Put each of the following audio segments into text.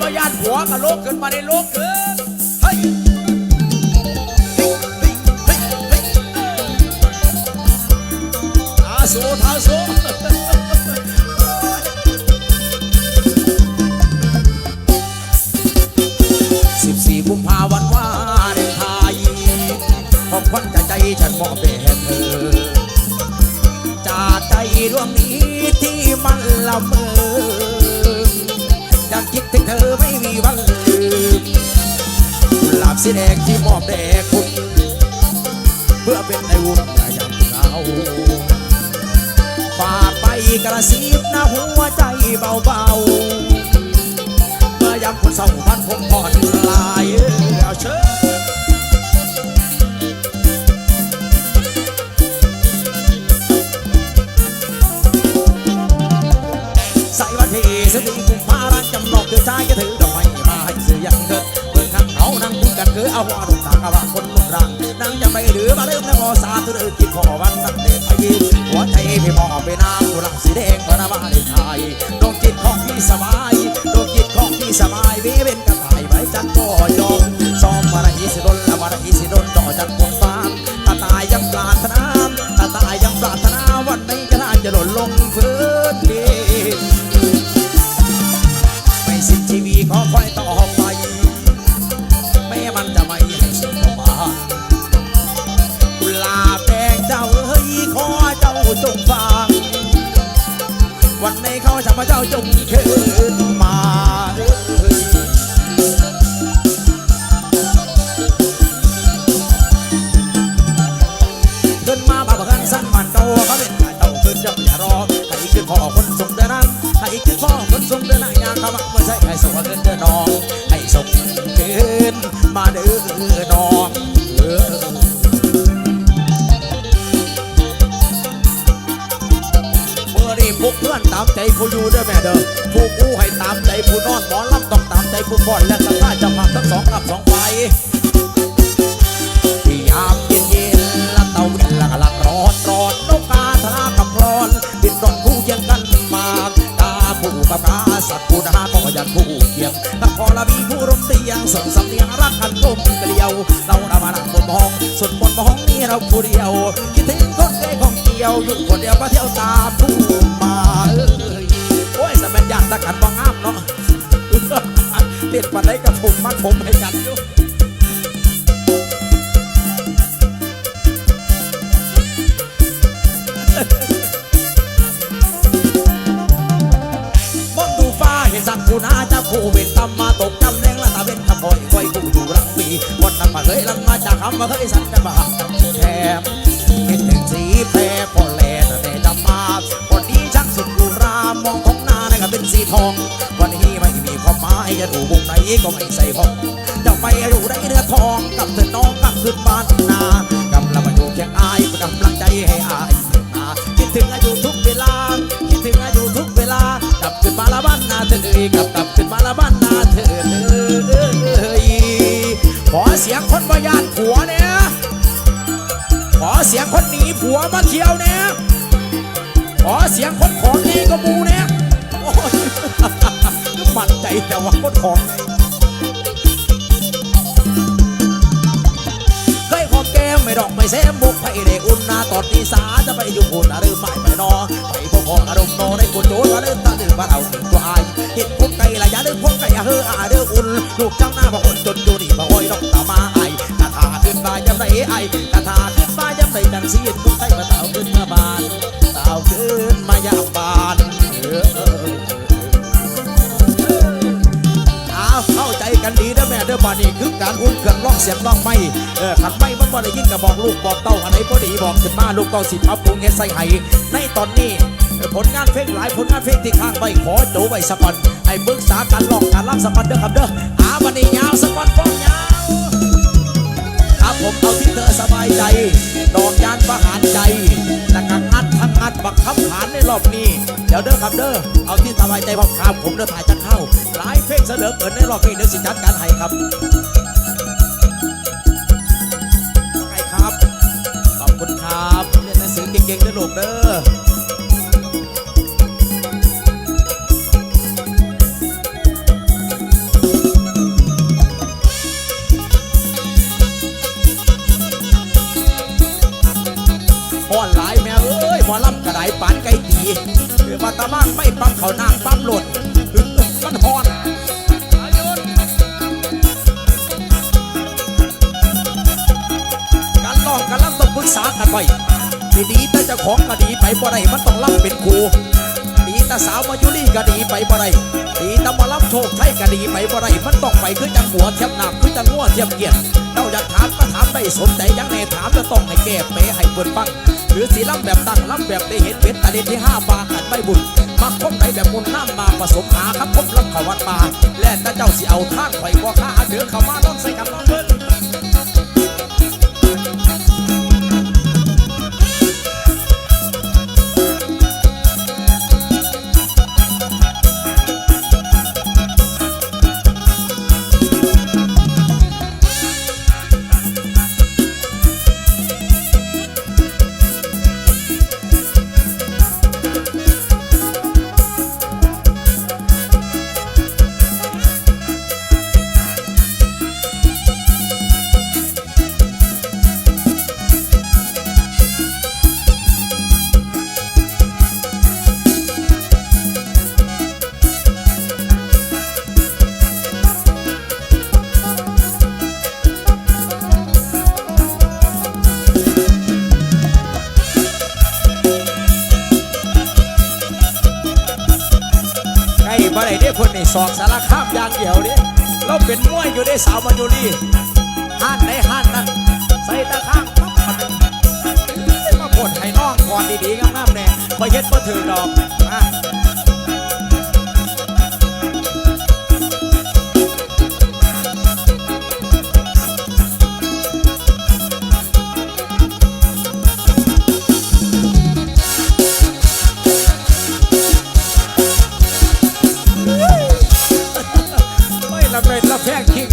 บ่ยานผัวกับลูกขึ้นมาในลูกขึ้นเฮ้ยเฮ้ยเฮ้ยเฮ้ยเฮ้ยท้าสู้ท้าสู้สิบสี่กุมภาวันวาเลนไทน์ของขวัญจากใจฉันมอบแด่เธอจากใจดวงนี้ที่มันละเมอ ถึงเธอไม่มีวันลืมกุหลาบสีแดงที่มอบแด่คุณ เพื่อเป็นในวุ่นยามเงาฝากไปกระซิบนะหัวใจเบาๆเมื่อยามคนเศร้าพันผมผ่อนคลายเอาเชิญ เอาหัวลงตากะวะคนนุ่งรังนั่งจะไปหรือมาเริ่มแล้วพอสาธุเดือกินพอวันสักเด็กไปยินหัวใจพี่มองไปนางกุหลาบสีแดงพนามาในไทยดวงจิตของพี่สบายดวงจิตของพี่สบายเวเป็นกระต่ายไว้จันก็ยอมซ้อำต้องตามใจผู้บอนและสัทธาจะพักทั้งสองกับสองฝ่ายที่ยามเย็นเย็นๆและเตาวินละกลักรอดรอดนกกาธนาคำพรอนบินรอนคู่เคียงกันมากตาผู้กับกาสัตว์ผู้นาก็ยันผู้เคียงถ้าพอละมีผู้ร่มเตียงส่งสำเนียงรักกันกลมเกลียว เรานำมานั่งบนมองส่วนบนมองนี้เราผู้เดียวคิดถึงคนใกล้ของเดียวอยู่คนเดียวมาเที่ยวตามผู้มาเอ้ยโอ้ยสมัยยานตะกันบ้องอ้ามเนาะ ด็ดปันได้กับผมมัดผมให้กันอยู่มองดูฟ้าเห็นสักกูนาเจ้าคู่เวนตำมาตกจำแรงละตาเวนขโมยไว้กูอยู่รังปีวันนั้นมาเคยลังมาจากคำมาเคยสันจะมาหักแถมเห็นถึงสีแพรพอแลแต่จำมาวันนี้ช่างสุดรูรามมองของหน้านะครับเป็นสีทอง ความหมายจะถูกวงไหนก็ไม่ใส่ห้องจะไปอยู่ได้เรือทองกับเธอน้องกลับขึ้นบ้านนากำลังมาอยู่เคียงอายกำลังใจให้อายนาคิดถึงอายุทุกเวลา คิดถึงอายุทุกเวลากลับขึ้นมาละบ้านนาเธอเอ้ยกลับกลับขึ้นมาละบ้านนาเธอเอ้ยขอเสียงคนบยานผัวเนี่ยขอเสียงคนหนีผัวมาเที่ยวเนี่ยขอเสียงคนของดีก็มูเนี่ย มั่นใจแต่ว่าคนของเคยขอแก้มไม่ดอกไม่แซมบุกไปได้อุ่นนาตอนนี้สาจะไปอยู่คนอริ่มไม่ไปนอไปพวกของอารมณ์นอได้คนโจรมาเริ่มตาเดินมาเอาถึงตัวอายเห็นพวกไก่ละยาเดินพวกไก่อะเฮออาเดินอุ่นลูกเจ้าหน้าบางคนจนอยู่นี่มาห้อยดอกตามาไอ้ตาทาขึ้นมาจำไรไอ้ตาทาขึ้นมาจำไรดังเสียน ม่านนี้คือการอุ่นเครื่องร้องเสียงร้องไม่เออขันไม่มันบ่ได้ยินก็บอกลูกบอกเต้าอันไหนพอดีบอกขึ้นมาลูกเต้าสิพับปรุงเฮ็ดใส่ให้ในตอนนี้ผลงานเพลงหลายผลงานเพลงที่ข้างไปขอโจไว้สักวันให้ปรึกษาการร้องการรับสักวันเด้อครับเด้ออาวันนี้ยาวสักวันฟ้องยาวครับผมเอาที่เธอสบายใจดอกยานประหารใจและกังัด อัดบักคำผานในรอบนี้ เดี๋ยวเด้อครับเด้อเอาที่สบายใจพร้อครับผมเด้อถ่ายจะเข้า หลายเพลงเสนอเกิดในรอบนี้เดี๋ยวสิจัดการให้ครับไงครับ ขอบคุณครับเรียนหนังสือเก่งๆเด้อลูกเด้อ รือว่าตะบ้างไม่ปั๊มเขานางปั๊มหล่นมันหอนการลองการล่ำต้องปรึกษากันไว้ที่ดีแต่เจ้าของก็ดีไปบ่ได้มันต้องล่ำเป็นครูดีแต่สาวมายุรีก็ดีไปบ่ได้ดีแต่มาล่ำโชคชัยก็ดีไปบ่ได้มันต้องไปคือจังหัวเทียมหนักคือจังงัวเทียมเกียรติเจ้าอยากถามก็ถาม ได้สนใจยังแน่ถามจะต้องให้แก้เปให้เปิดฟัง หรือสีล้ำแบบตั้งล้ำแบบได้เห็นเป็นตะเด็นที่ห้าปากันไม่บุญมาคบในแบบมุนน้ำมาผสมหาครับพบล้ำเขาวัดปลาและตาเจ้าสิเอาทางไข่บ่ข้าเดือเข้ามาต้องใส่กันลองเพิ่น บ่ได้เด้คนนี่สอกสารคามอย่างเดียวเด้เราเป็นมวยอยู่ได้สาวมายุรีห้านไหนห้านนั้นใส่ตะข้างปั๊บมาปวดให้น้องก่อนดีๆงามๆแน่ไปเฮ็ดมาถือดอกมา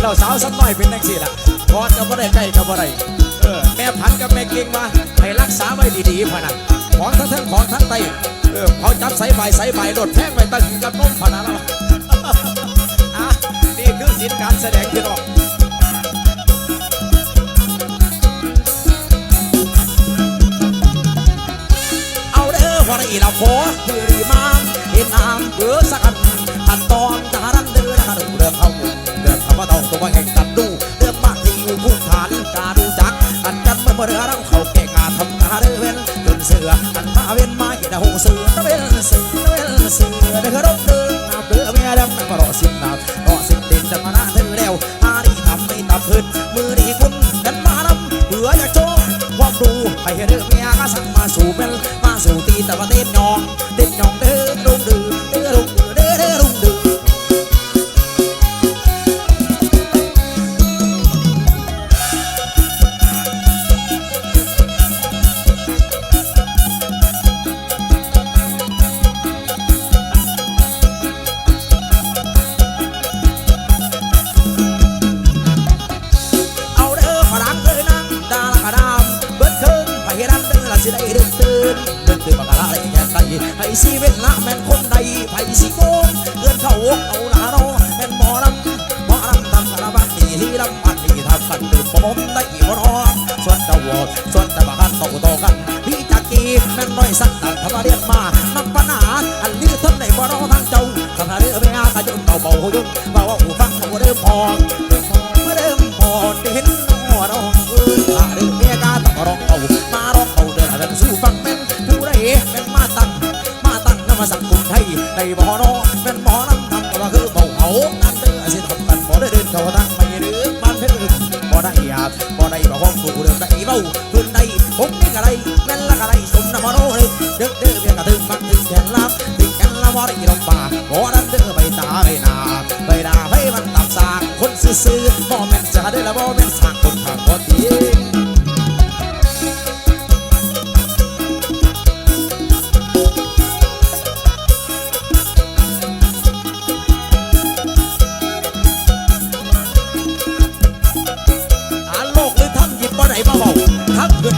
เราสาวสักหน่อยเป็นนักสิล่ะกอดก็บ่ได้ใกล้ก็บ่ได้เออแม่พันกับแม่เก่งมาให้รักษาไว้ดีๆพะนันของทั้งทั้งของทั้งไตเออเขาจับใส่ใบใส่ใบรถแพงไว้ตั้งกับนมพะนันแล้วอะนี่คือสินการแสดงพี่น้องเอาเด้อพอได้ละโฟคือดีมามเห็นน้ำเบือสักอันขั้นตอ เป็นมาสู่ตีแต่ว่าเต้นยองเต้นองเด ยุน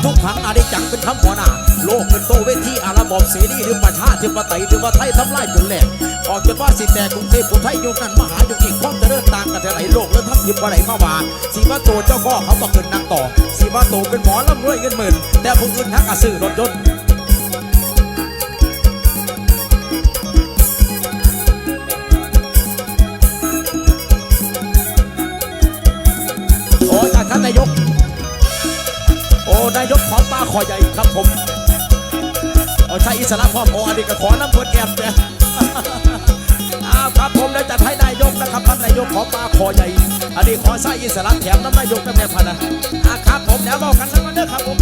ทุกเกินทุกขังอาได้จังเป็นคำหัวหน้าโลกเป็นโตเวทีอาระบอบเสรีหรือประชาธิปไตยหรือว่าไทยทำลายจนแหลกออกจนว่าสิแต่กรุงเทพคนไทยยุคนั้นมหายุคอีกความเจริญต่างกันแต่ไหนโลกแล้วทับยิบบ่ไรมาว่าสีว่าโตเจ้าก็เขาบอกเกินนางต่อสีว่าโตเป็นหมอร่ำรวยเงินหมื่นแต่ผู้อื่นทักอาซื้อรถยนต์ คอใหญ่ครับผม เอาใช้อิสระพ่อพออันนี้ก็ขอน้ำเพื่อนแอบเนี่ยอ้าวครับผมแล้วจัดให้นายกนะครับท่านนายกขอปลาคอใหญ่ อันนี้ขอใช้อิสระแถมน้ำนายกน้ำแม่พันนะอาครับผมเดี๋ยวบอกกันสักวันเด้อครับผม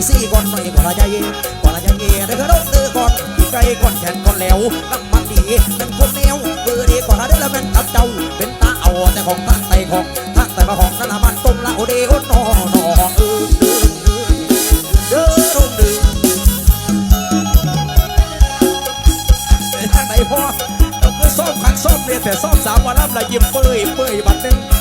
คนมีสี่คนหน่อยกว่าละใจเย่กว่าละใจเย่เด้อรบเด้อก่อนที่ไกลก่อนแขนก่อนแล้วน้ำมันดีเป็นคนแนวเบอร์ดีกว่าละเด้อแล้วเป็นกับเจ้าเป็นตาเอาแต่ของทางไตของทางไตมาของนั่นน่ะมันต้มละโอเดโอนอหนองเออเด้อเด้อเด้อทางไหนพ่อเราคือซ่อมขังซ่อมเนี่ยแต่ซ่อมสามวันรับละยิ้มเปื่อยเปื่อยบัดหนึง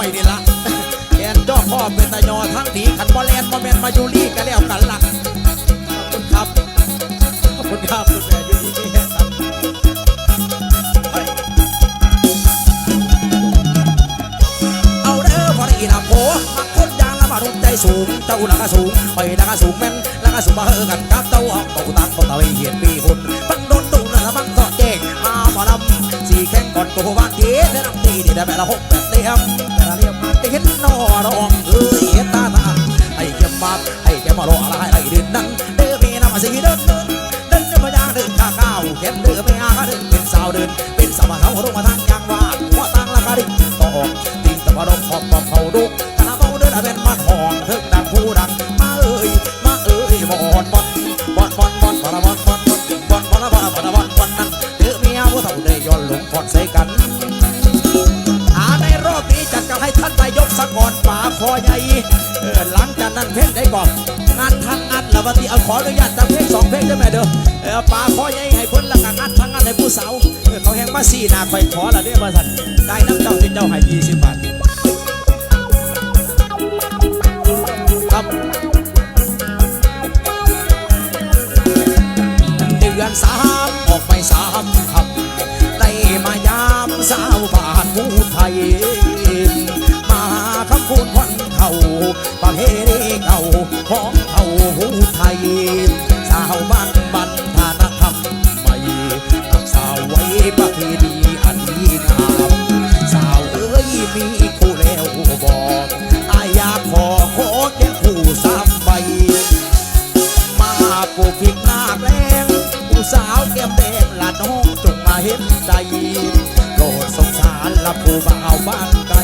อยนี่ละแอนจ้อพ่อเป็นตายอทั้งดีขันบอลแลนมาแมนมายูรี่กันแล้วกันหละขอบคุณครับ ขอบคุณครับคุณแม่ยูรี่นี่ครับเอาเด้อพอได้ยินอะโผมักคนยางละมารุ่นใจสูงเจ้าละก็สูงไปละก็สูงแม่นละก็สูงมาเฮอกันกับเจ้าเอาเต่าตังเขาตะเวียนปีหุ่น อนตัวบางเจ๊และน้ำตีนี่ได้แบบละหกแบบเตี้ยมแต่ละเรียมมาเต้นนอรองเอ้ยตาตาให้เก็บมาให้เก็บมารออะไรไอ้เดินนั้นเดือดมีน้ำมาสีเดินเดินเดินเดินมาย่างเดินข้าก้าวเข็มเดินไม่อาเดินเป็นสาวเดินเป็นสาวมาเขาลงมาทางยางว่าหัวตังละกะดิ่งต่อกติงตะวันออกอ ป่าคอใหญ่ให้เพิ่นละกันงานทางงานให้ผู้สาวเขาแหงมาสี่นาคอยขอละเนี่ยมาสันได้น้ำเจ้าที่เจ้าให้ยี่สิบบาทครับเดือนสามออกไปสามคำได้มายามสาวบ้านผู้ไทยมาคำพูดวันเขาประเพณีเก่าของเขาผู้ไทยสาวบ้าน ประเพณีอันดีงามสาวเอ้ยมีคู่แล้วบอกอายอยากขอขอแค่คู่สามใบ มาปลูกพริกนาแรงผู้สาวแก้มแดงละน้องจงมาเห็นใจโปรดสงสารละผู้บ่าวบ้านไกล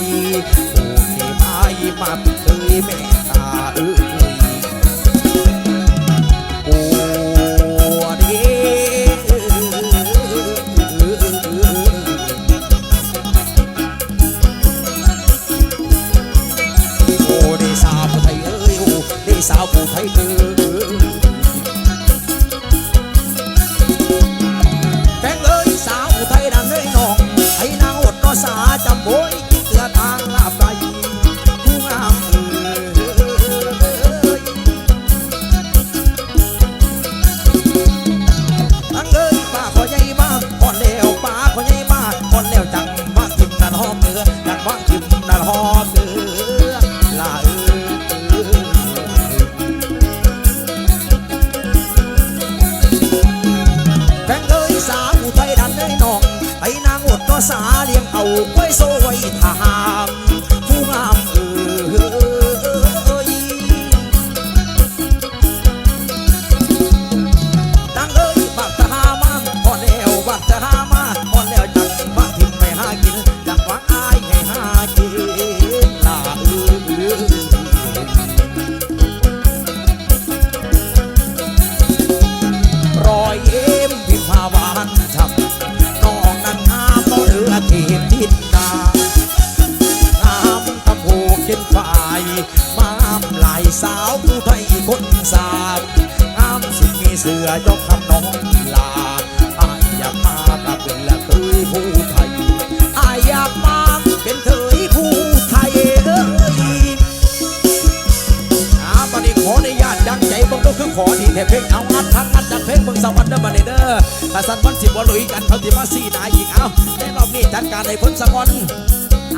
ที่มาสีหนาอีกเอาในรอบนี้จัดการให้เพิ่นสะกอน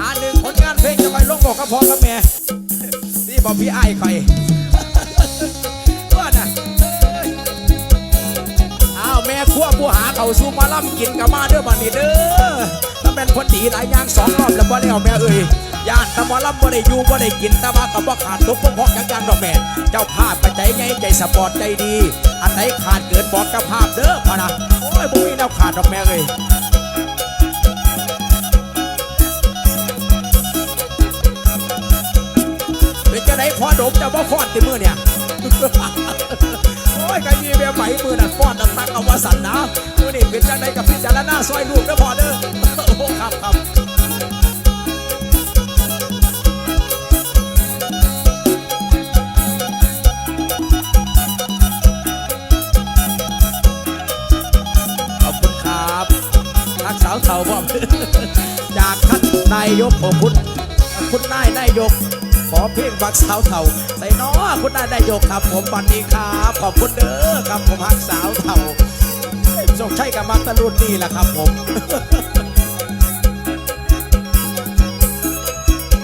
อาหนึ่งผลงานเพลงจะไปลงบอกกับพ่อกับแม่นี่บอกพี่ไอ้ายข่อยว่าน่ะอ้าวแม่ขั้วผู้หาเขาสู้มาล่ำกินกับมาเด้อบันนี้เด้อถ้าเป็นคนดีหลายอย่างสองรอบแล้วบ่แล้วแม่เอ้ย ย่านตะมอล่ำบ่ได้อยู่บ่ได้กินต่ว่าก็บ่ขาดทุกข์บ่พราะอย่างอย่างดอกแม่เจ้าภาพปัจจัยไงใจสปอร์ตใจดีอันไหนขาดเกินบอกเจ้าภาพเด้อพะนะโอ้ยบ่มีแนวขาดดอกแม่เอ้ยเป็นจะไหนพอดมจะว่าฟอนติมือเนี่ยโอ้ยใครมีเบียไหมมือน่ะฟอนน่ะตักเอาว่าสันนะมือนี่เป็นจังไดกับพี่จารณาซอยลูกเด้อพอเด้อโอ้ครับครับ สาวเท่าบ่จากท่านนายกขอคุณคุณนายนายก ขอเพลงบักสาวเท่าใส่น้อคุณนายนายกครับ ผมบันนี้ครับขอบคุณเด้อครับผมฮักสาวเท่าสงใช่กับมัตะลุนนี่แหละครับผม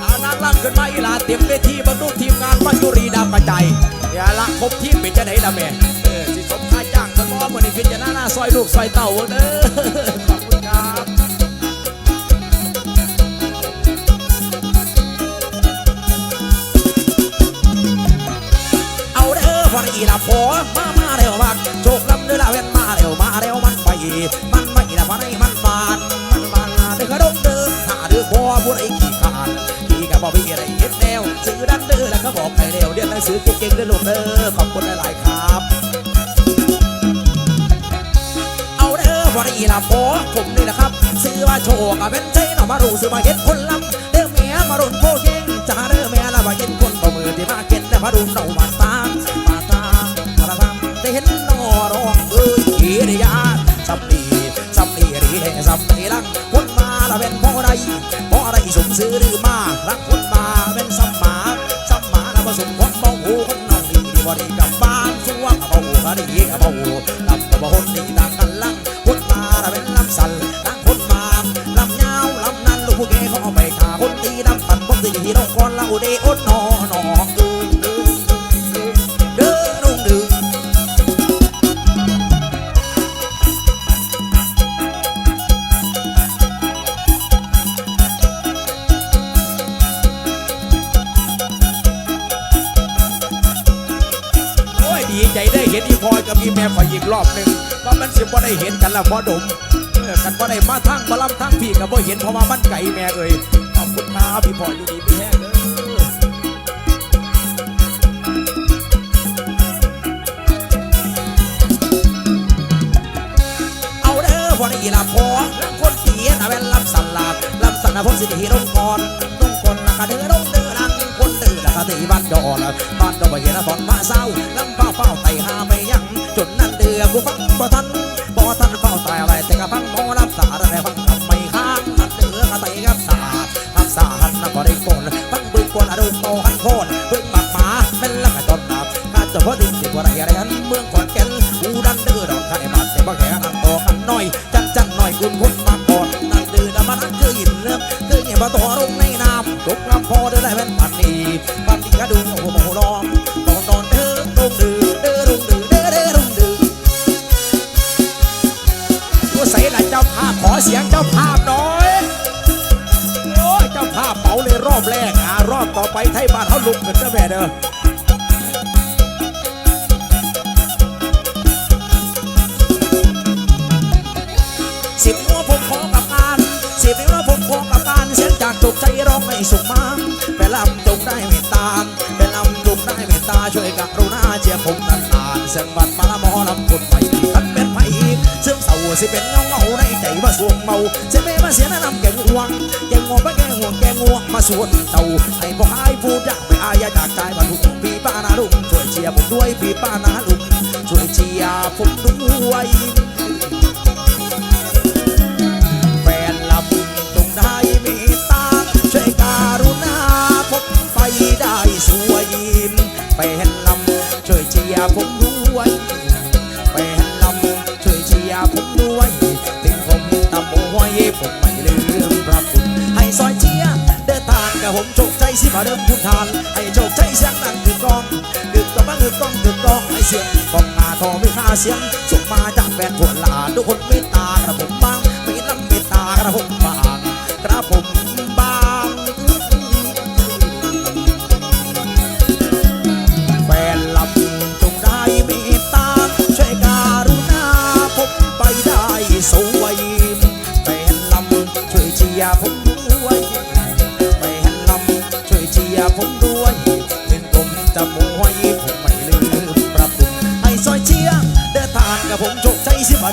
อานางล่ำขึ้นมาอีหลาเตรียมเวทีบรรลุทีมงานมัจุรีดาวกระจายเดี๋ยละครบทีมเป็นจะไหนละแม่สิสมค่าจ้างสมอมือนี่พิจารณาซอยลูกซอยเต่าเด้อ พอดีละพอมามาเร็วมากโชคลำเด้อละเวนมาเร็วมาเร็วมันไป มันไม่ละพอดีมันบานมันบานเด้อกระดงเด้อถ้าเด้อพอผู้ใดขี้ขาดขี้ก็บอกพี่อะไรเฮ็ดแนวซื้อดันเด้อแล้วก็บอกให้เร็วเรียนหนังสือเก่งๆเด้อลูกเด้อขอบคุณหลายๆครับเอาเด้อพอดีละพอผมนี่นะครับซื้อว่าโชคกับเป็นใจเนาะมารู้ซื้อมาเห็นคนลำเด้อเมียมารุนโพเก่งจ้าเด้อเมียละมาเห็นคนต่อมือที่มาเก็นแต่มารุนเอามาต ได้เห็นนอร้องเอ้ยขีริยาสับดีสับดีดีแห่สับดีลังคนมาละเป็นพ่อใดพ่อใดสมซื้อหรือมารักคนมาเป็นสัมมาสัมมาละมาสมคนมองหูคนน้องดีดีบ่ดีกับบ้านชัวกับเบาก็ดีกับเบาลำกับคนดีต่างกันลังคนมาละเป็นลำสันต่างคนมาลำยาวลำนั้นลูกผู้แกเขาเอาไปขาคนตีลำปันคนตีน้องก่อนละอุเดอดน บ่ได้เห็นกันละพอดมเออกันบ่ได้มาทั้งมาลำทั้งพี่กับบ่เห็นเพราะว่ามันไก่แม่เอ้ยขอบคุณครับพี่พลออยู่ดีพี่แห้งเด้อเอาเด้อพอได้อีลาพอล้วคนเสียนะแม่นลำสันลาบลำสันนะพงสิทีลงกรลงกรนะกะเด้อลงเด้อนังคนเด้อนะกะตีบ้านดอนบ้านดอนบ่เห็นนะตอนมาเศร้าลำเฝ้าเฝ้าไต่หาไม่ยังจนนั้นเดือกูฟังบ่ทัน บ่ จากจุกใจร้องให้สุขมาแต่ลำจงได้เมตตาแต่ลำจงได้เมตตาช่วยกับรุณาเจียผมนานๆเสียงบัดมาละมอลำคนไปคันเป็นไผเสื่อมเศร้าสิเป็นเงาเงาในใจว่าสวงเมาเสียเมมาเสียน้ำแกงห่วงแกงห่วงไปแกงห่วงแกงห่วงมาสวนเต่าให้พ่อหายพูดอยากไปอายจากใจบรรทุกพี่ป้านาลุงช่วยเชียร์ผมด้วยพี่ป้านาลุงช่วยเชียร์ผมด้วย ผมด้วยแฟนลำช่วยเชียร์ผมด้วยถึงผมตำโอ้ยผมไม่ลืมพระคุณให้ซอยเชียร์เดินทางกับผมโชคใจสิมาเริ่มทุกทานให้โชคใจเสียงดังถึงกองถึงกองบ้างถึงกองถึงกองให้เสียงกองมาทอไม่ค่าเสียงส่งมาจากแฟนผลลาทุกคนไม่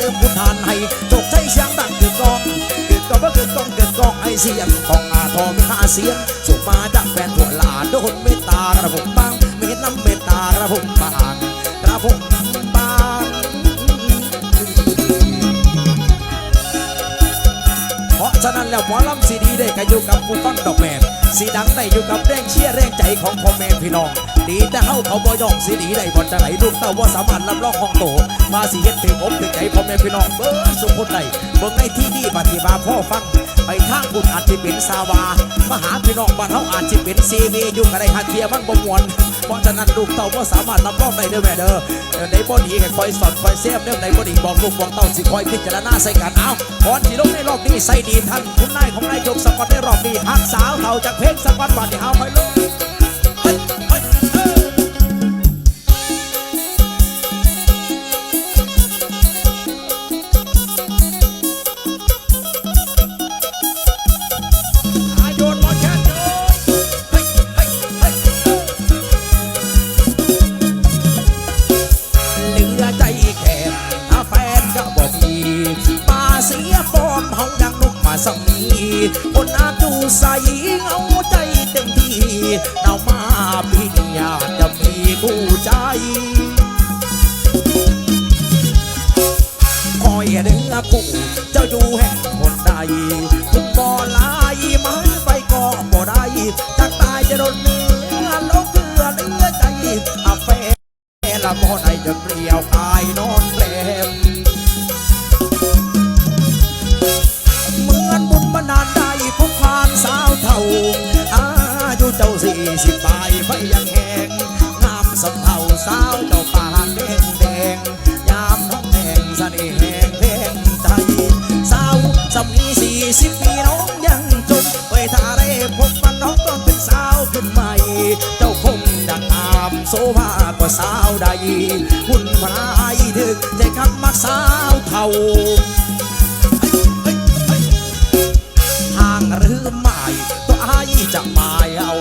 เริ่มคุณทานให้โชคใจเสียงดังเกิดกองเกิดกองว่าเกิดกองเกิดกองไอเสียงของอาทองมีค่าเสียงส่งมาจากแฟนทั่วลา แล้วหมอลำสีดีได้ก็อยู่กับผู้ฟังดอกแมนสีดังได้อยู่กับแรงเชียร์แรงใจของพ่อแม่พี่น้อง ดีแต่เฮาเขาบ่ยองสีดีได้บ่จะไหลลูกเต้าว่าสามารถรับรองของโตมาสิเฮ็ดถึงอกถึงใจพ่อแม่พี่น้องเบิ่งสุขคนใดเบิ่งในที่ดีปฏิบาพ่อฟัง ไปทางบุญอาจจะเป็นสาวามหาพี่น้องบ้านเฮาอาจจะเป็นซีวีอยู่กันได้คาเทียมันบ่มวน ราะฉะนั้นลูกเต่าก็สามารถรับรองได้เด้อแม่เด้อเดี๋ยวในบ่ดีให้คอยสอนคอยเซมเด้อในบ่ดีบอกลูกบอกเต่าสิคอยพิจารณาใส่กันเอาพรอนสิลงในรอบนี้ใส่ดีท่านคุณนายของนายจกสกอตในรอบนี้ฮักสาวเต่าจากเพลงสกอตบัดที่เอาคอยลง บ่ได้จะเปลี่ยวกายนอนแกลมเหมือนบุญมานานได้พบผ่านสาวเท่า อายุเจ้าสี่สิบปลายไฟยังแหงงามสำเท่าสาว กว่าสาวใดหุ่นพลายถึกใจคำมักสาวเท่าเฮ้ยเฮ้ยเฮ้ยห่างหรือไม่ตัวอายจะมาเอา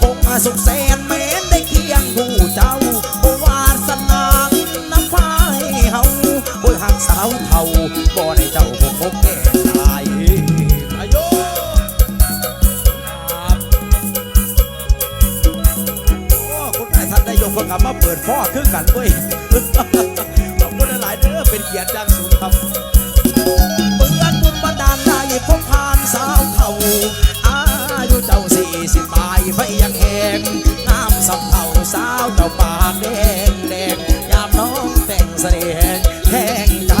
คงสุขแสนแม้นได้เคียงผู้เจ้า โอวาสนาน้ำฟ้าให้เฮาโอ้ยหักสาวเท่า บมาเปิดฟ้อคือกันเว้ยขอบคุณหลายเด้อเป็นเกียรติอย่างสูงครับเปือนบุญบันดาลได้พบผ่านสาวเท่าอายุเจ้าสี่สิบปลายไฟยังแหงงามสำเท่าสาวเจ้าปากแดงแดงยามน้องแต่งเสน่ห์แห้งใจ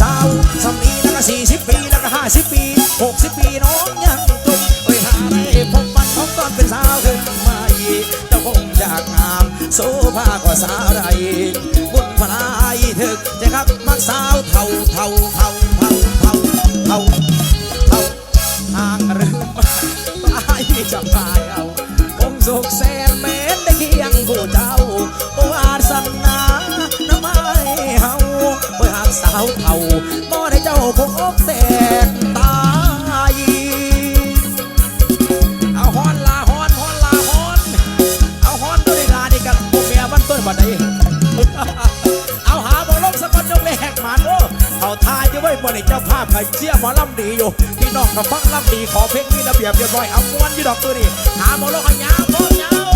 สาวสำนีแล้วก็สี่สิบปีแล้วก็ห้าสิบปีหกสิบปีน้องยังจมเอ้ยหาได้พบมันน้องตอนเป็นสาวขึ้น งอยากงามโซภากว่าสาไรบุญพลายถึกจะครับมักสาวเท่าเท่าเท่าเท่าเท่าเท่าเท่าทางเรือไม่ตายจะตายเอาคงสุขแส จะไว้บนเจ้าภาพกับเชี่ยหมอลำดีอยู่พี่น้องกับฟังลำดีขอเพลงนี้ระเบียบเรียบร้อยเอาม้วนยี่ดอกตัวนี้หาบอลลงให้ยาวพร้อมยาว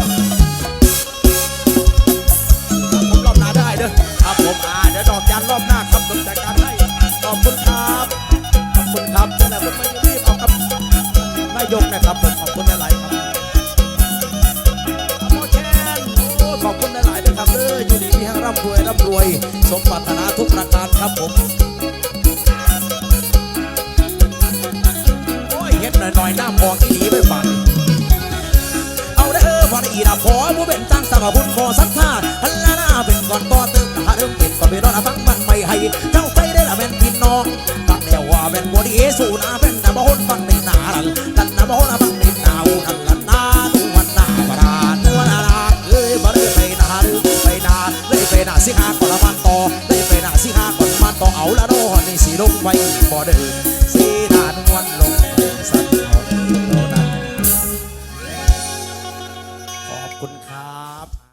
ผมรอบหน้าได้เด้อครับผมอ่าเดี๋ยวดอกจันรอบหน้าครับผมจัดการให้ขอบคุณครับขอบคุณครับนั่แหละผมไม่รีบเอาครับนายกนะครับผมขอบคุณหลายครับขอบคุณแคนโอ้ขอบคุณหลายๆเลยครับเด้ออยู่ดีมีทั้งร่ำรวยร่ำรวย สมปรารถนาทุกประการครับผม เป็นจ้างสมบุญขอศรัทธาฮัลลานาเป็นก่อนต่อเติมหาเรื่องเป็นก็ไปรอดฟังมันไม่ให้เจ้าใจได้ละแม่นพี่น้องฟังเดียวว่าแม่นบดีสู้นาเป็นนะบ่ฮนฟังในนาลันลันนะบ่ฮนฟังในนาอูนันลันนาตูวันนาบราเนื้อนานาเอ้ยบ่ได้ไปนาหรือไปนาเลยไปนาสิหาก่อนละมันต่อเลยไปนาสิหาก่อนมันต่อเอาละโนนี่สิลงไว้บ่เดิน